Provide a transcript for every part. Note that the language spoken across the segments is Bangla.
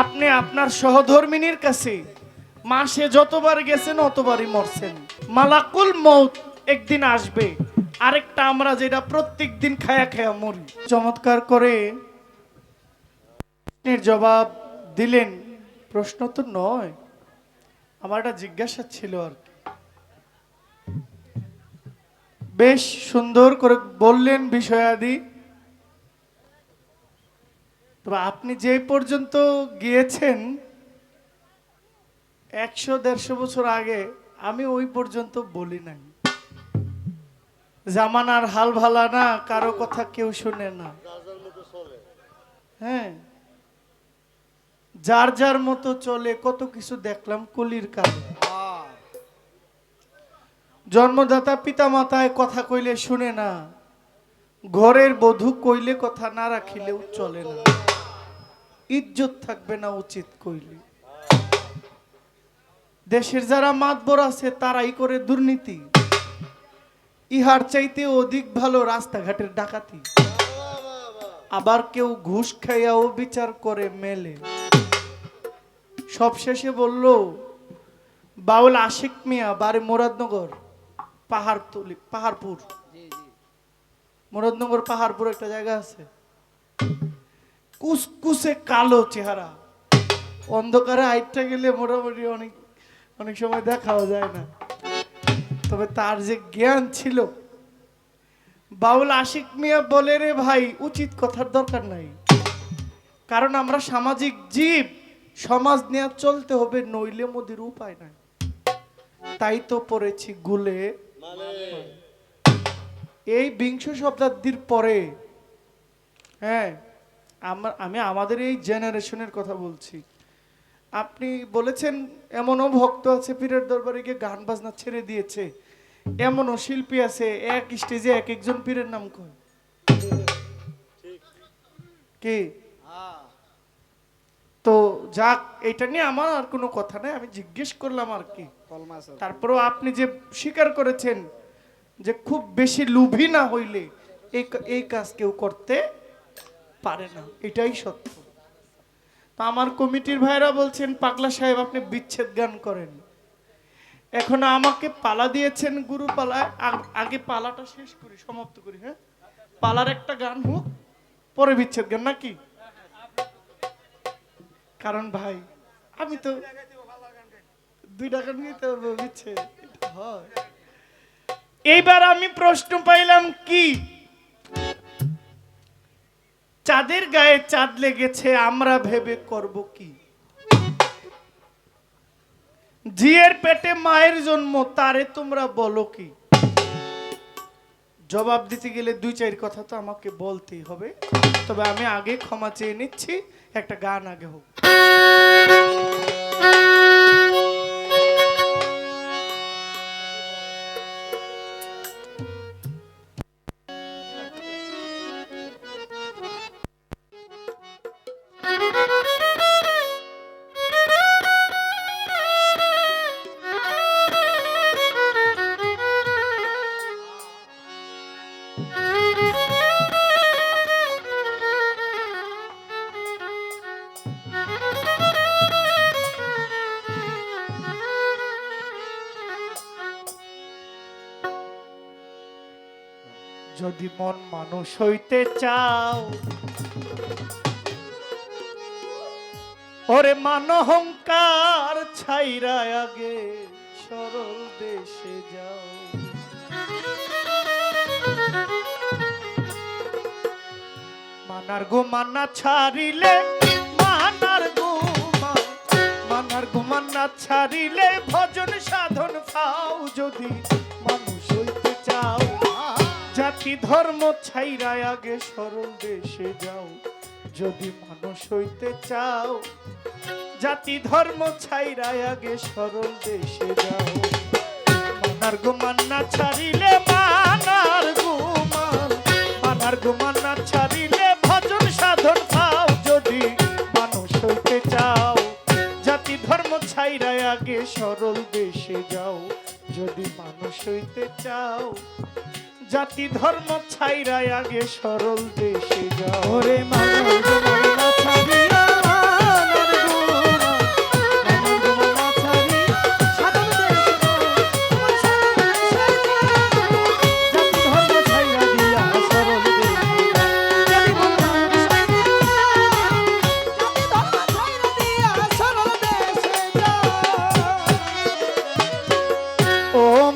আপনি আপনার সহধর্মিনীর কাছে মাসে যতবার গেছেন, অতবারই মরছেন। মালাকুল মৌত একদিন আসবে, আরেকটা আমরা যেটা প্রত্যেক দিন খায়া খায়া মরি। চমৎকার করে জবাব দিলেন। প্রশ্ন তো নয়, আমার একটা জিজ্ঞাসা ছিল আর কি। বেশ সুন্দর করে বললেন বিষয়াদি। তবে আপনি যে পর্যন্ত গিয়েছেন, একশো, দেড়শো বছর আগে, আমি ওই পর্যন্ত বলি নাই। জামানার হাল ভালা না, কারও কথা কেউ শুনে না। হ্যাঁ। যার যার মতো চলে, কত কিছু দেখলাম কলির কালে। জন্মদাতা পিতা মাতায় কথা কইলে শুনে না। ঘরের বধূ কইলে কথা না রাখিলেও চলে না। ইজ্জত থাকবে না উচিত কইলে। দেশের যারা মাতবর আছে তারাই করে দুর্নীতি। ইহার চাইতে অধিক ভালো রাস্তাঘাটের ডাকাতি। আবার কেউ ঘুষ খাইয়াও বিচার করে মেলে। সবশেষে বলল বাউল আশিক মিয়া বারে বাড়ি মুরাদনগর পাহাড়তলি পাহাড়পুর। মুরাদনগর পাহাড়পুর একটা জায়গা আছে। কুসকুসে কালো চেহারা। অন্ধকারে আইটটা গেলে মোটামুটি অনেক অনেক সময় দেখাও যায় না। তবে তার যে জ্ঞান ছিল, বাউল আশিক মিয়া বলে, রে ভাই, উচিত কথার দরকার নাই। কারণ আমরা সামাজিক জীব, সমাজ নিয়ে চলতে হবে, নইলে মোদির উপায় নাই। তাই তো পড়েছি গুলে। এই বিংশ শতাব্দীর পরে হ্যাঁ আমার, আমি আমাদের এই জেনারেশনের কথা বলছি। আপনি বলেছেন, এমনও ভক্ত আছে, পীরের দরবারে গিয়ে গান বাজনা ছেড়ে দিয়েছে। এমনও শিল্পী আছে, এক স্টেজে এক একজন পীরের নাম কয়। কি? তো যাক, এটা নিয়ে আমার আর কোনো কথা নাই, আমি জিজ্ঞেস করলাম আর কি। তারপরেও আপনি যে স্বীকার করেছেন যে খুব বেশি লুভি না হইলে এই এই কাজ কেউ করতে পারে না। এটাই সত্য। তো আমার কমিটির ভাইরা বলছেন, পাগলা সাহেব, আপনি বিচ্ছেদ গান করেন। এখন আমাকে পালা দিয়েছেন গুরু পালায় আগ- পালাটা শেষ করি, সমাপ্ত করি হ্যাঁ? পালার একটা গান হোক, পরে বিচ্ছেদ গান, নাকি? কারণ ভাই, আমি তো দুই টাকা নিয়ে তো বিচ্ছেদ হয়। এইবার আমি প্রশ্ন পাইলাম কি? চাঁদের গায়ে চাঁদ লেগেছে, আমরা ভেবে করব কি? জিয়ের পেটে মায়ের জন্ম, তারে তোমরা বলো কি? জবাব দিতে গেলে দুই চার কথা তো আমাকে বলতেই হবে। তবে আমি আগে ক্ষমা চেয়ে নিচ্ছি, একটা গান আগে হোক। যদি মন মানুষ হইতে চাও। ওরে মানহংকার ছাইরা আগে সরল দেশে যাও। মানার গো মান্না ছাড়িলে, মানার গো মানার গো মান্না ছাড়িলে ভজন সাধন পাও যদি জাতি ধর্ম ছাইরা আগে সরল দেশে যাও। যদি মানুষ হইতে চাও, জাতি ধর্ম ছাইরা আগে সরল দেশে যাও। মানার গো মান্না ছাড়িলে মানার গো মান মানার গো মান্না ছাড়িলে ভজন সাধন পাও। যদি মানুষ হইতে চাও, জাতি ধর্ম ছাইরা আগে সরল দেশে যাও। যদি মানুষ হইতে চাও জাতি ধর্ম ছাইরাই আগে সরল দেশে যাও। রে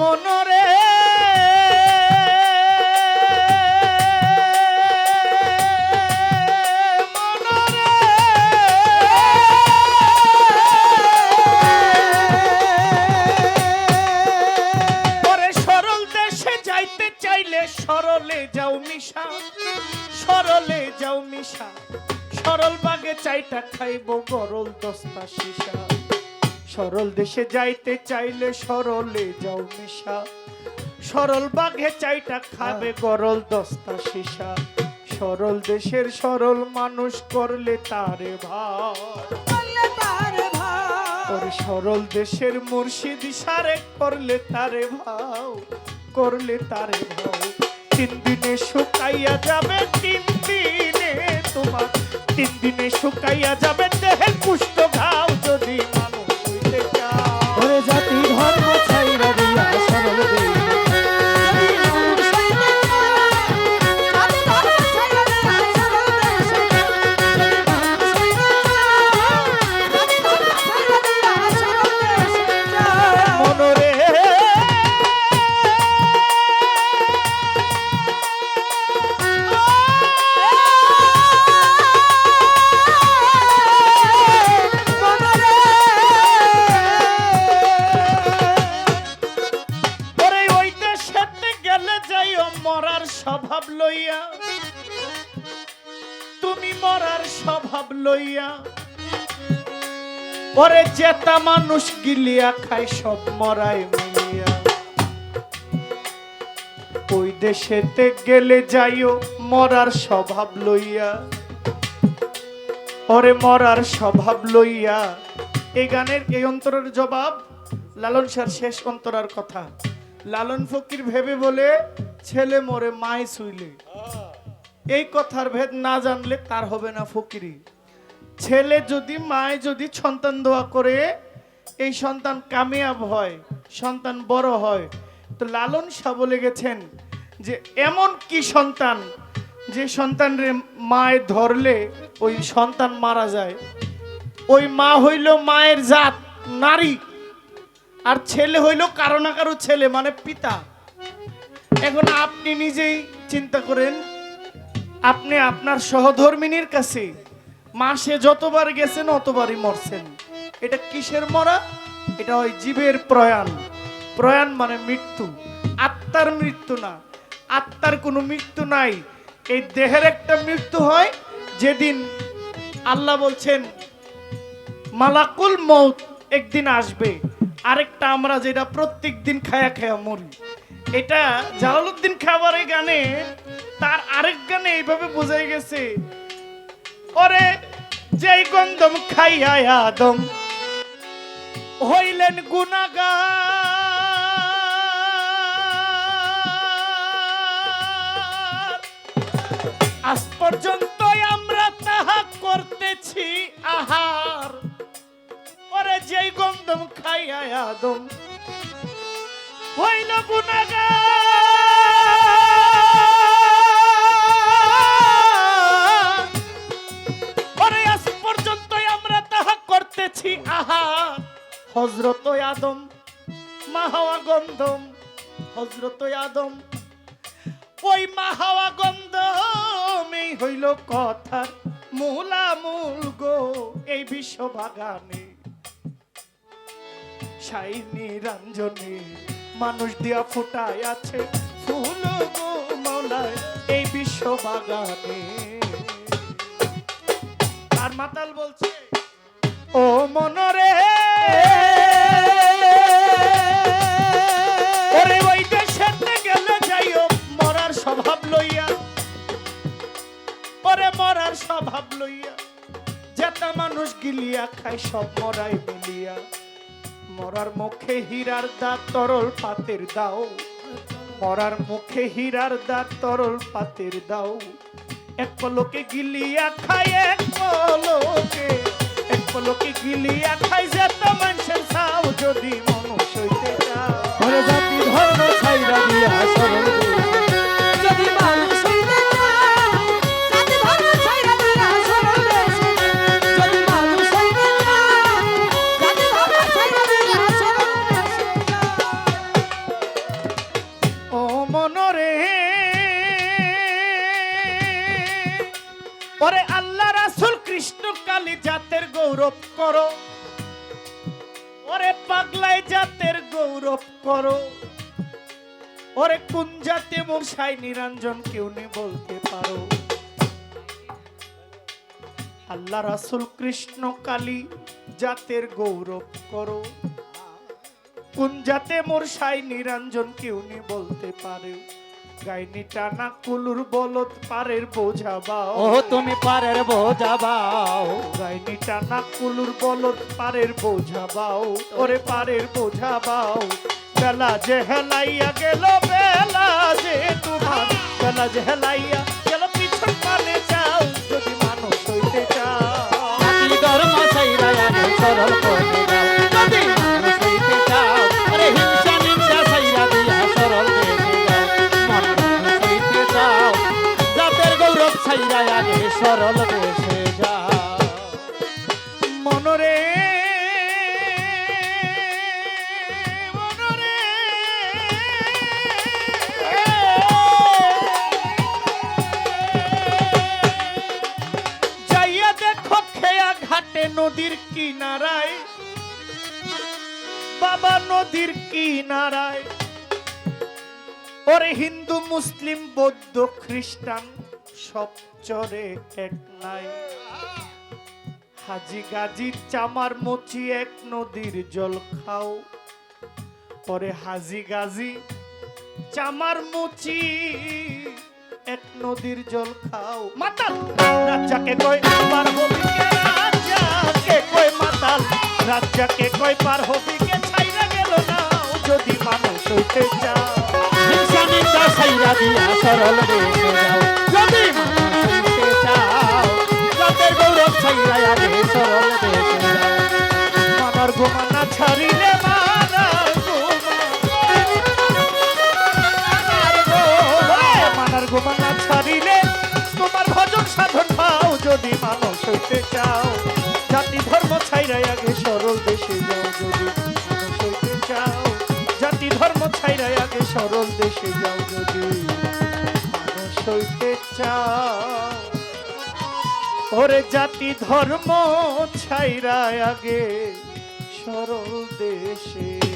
মনোর চাইটা খাইব গরল দস্তা শিশা সরল দেশে যাইতে চাইলে সরলে যাও মিশা সরল বাঘে চাইটা খাবে গরল দস্তা শিশা সরল দেশের সরল মানুষ করলে তারে ভাব ওর সরল দেশের মুর্শিদ সারে করলে তারে ভাও। করলে তারে ভাও। তিন দিনে শুকাইয়া যাবে তিন তিন দিনে শুকাইয়া যাবে স্বভাব লইয়া। ওরে জেতা মানুষ গিলিয়া খায় সব মরায় মিলিয়া। ওই দেশেতে গেলে যাইও মরার স্বভাব লইয়া। ওরে মরার স্বভাব লইয়া। এই গানের এই অন্তরের জবাব লালন সার শেষ অন্তরার কথা। লালন ফকির ভেবে বলে, ছেলে মরে মাই শুইলে। এই কথার ভেদ না জানলে তার হবে না ফকিরি। ছেলে যদি, মায় যদি সন্তান দোয়া করে, এই সন্তান কামিয়াব হয়, সন্তান বড় হয়, তো লালন শাহ বলে গেছেন যে এমন কি সন্তান যে সন্তানরে মায় ধরলে ওই সন্তান মারা যায়। ওই মা হইল মায়ের জাত, নারী, আর ছেলে হইল কারও না কারও ছেলে মানে পিতা। এখন আপনি নিজেই চিন্তা করেন আপনি আপনার সহধর্মিনীর কাছে মাসে যতবার গেছেন, অতবারই মরছেন। এটা কিসের মরা? এটা ওই জীবের প্রয়াণ। প্রয়াণ মানে মৃত্যু। আত্মার মৃত্যু না। আত্মার কোনো মৃত্যু নাই। এই দেহের একটা মৃত্যু হয়, যেদিন আল্লাহ বলছেন, মালাকুল মৌত একদিন আসবে। আরেকটা আমরা যেটা প্রত্যেক দিন খায়া খায়া মরি। এটা জালালউদ্দিন খাবারের গানে তার আরেক গানে এইভাবে বোঝাই গেছে। ওরে, যেই গন্ধম খাইয়া আদম হইলেন গুনাগার। আজ পর্যন্ত আমরা তাহা করতেছি আহার। ওরে, যেই গন্ধম খাইয়া আদম হইল ওরে আজ পর্যন্ত আমরা তাহা করতেছি, আহা। হজরত আদম, মাহাওয়া গন্ধম। হজরত আদম, ওই মাহাওয়া গন্ধম এই হইল কথার মূলামূল গো এই বিশ্ব বাগানে সাই নিরঞ্জনে মানুষ দিয়া ফুটায় আছে। ফুল গো মলায় এই বিশ্ব বাগানে আর মাতাল বলছে, ও মনরে। ওরে স্বভাব লইয়া। যেটা মানুষ গিলিয়া খায়, সব মরাই মিলিয়া। মরার মুখে হীরার দাঁত তরল পাতের দাও। মরার মুখে হীরার দাঁত তরল পাতের দাও। এক পলকে গিলিয়া খাই এক পলকে এক পলকে গিলিয়া খাই যে তো মানুষের চাও যদি মানুষ হইতে চাও। জাতি ধর্ম ছাইরা দিয়া সরল গৌরব করো। ওরে পাগলাই জাতের গৌরব করো। ওরে কোন জাতে মোর সাই নিরঞ্জন কেউ নে বলতে পারো। আল্লাহ রাসুল কৃষ্ণ কালী জাতের গৌরব করো। কোন জাতে মোর সাই নিরঞ্জন কেউ নি বলতে পারে। গাইনি টানা কুলুর বলত পারের বোঝাবাও ও তুমি পারের বোঝাবাও গাইনি টানা কুলুর বলত পারের বোঝাবাও ওরে পারের বোঝাবাও বেলা যে হেলাইয়া গেল বেলা যে তোমার বেলা যে হেলাইয়া সরল দেশে যাও মনরে নদীর কিনারায়। বাবা নদীর কিনারায়। ওরে হিন্দু মুসলিম বৌদ্ধ খ্রিস্টান সব চরে এক নাই। হাজি গাজি চামার মুচি এক নদীর জল খাও। পরে হাজি গাজি চামার মুচি এক নদীর জল খাও। মাতাল রাজাকে কই পার হবি কে? রাজাকে কই মাতাল রাজাকে কই পার হবি কে? ছাইরা গেল না যদি মানুষ হইতে চাও নিন্দা ছাইরা দিয়া সরল দেশে যাও। ছাইরা আগে সরল দেশে মানার গোমানা ছাড়িলে মানার গোমানা ছাড়িলে তোমার ভজন সাধন পাও যদি মানুষ হইতে চাও। জাতি ওরে জাতি ধর্ম ছাইরা আগে সরল দেশে।